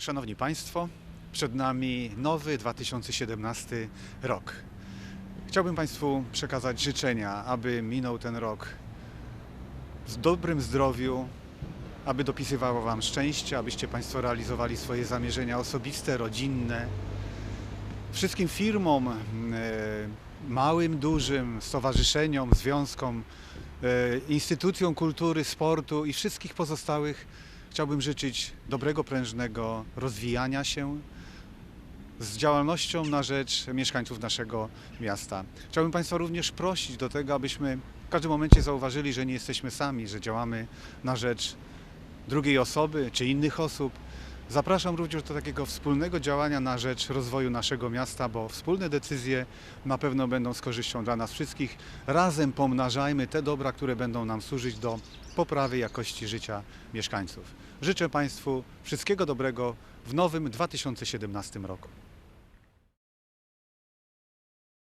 Szanowni Państwo, przed nami nowy 2017 rok. Chciałbym Państwu przekazać życzenia, aby minął ten rok w dobrym zdrowiu, aby dopisywało Wam szczęście, abyście Państwo realizowali swoje zamierzenia osobiste, rodzinne. Wszystkim firmom, e, małym, dużym, stowarzyszeniom, związkom, e, instytucjom kultury, sportu i wszystkich pozostałych chciałbym życzyć dobrego, prężnego rozwijania się z działalnością na rzecz mieszkańców naszego miasta. Chciałbym Państwa również prosić do tego, abyśmy w każdym momencie zauważyli, że nie jesteśmy sami, że działamy na rzecz drugiej osoby czy innych osób. Zapraszam również do takiego wspólnego działania na rzecz rozwoju naszego miasta, bo wspólne decyzje na pewno będą z korzyścią dla nas wszystkich. Razem pomnażajmy te dobra, które będą nam służyć do poprawy jakości życia mieszkańców. Życzę Państwu wszystkiego dobrego w nowym 2017 roku.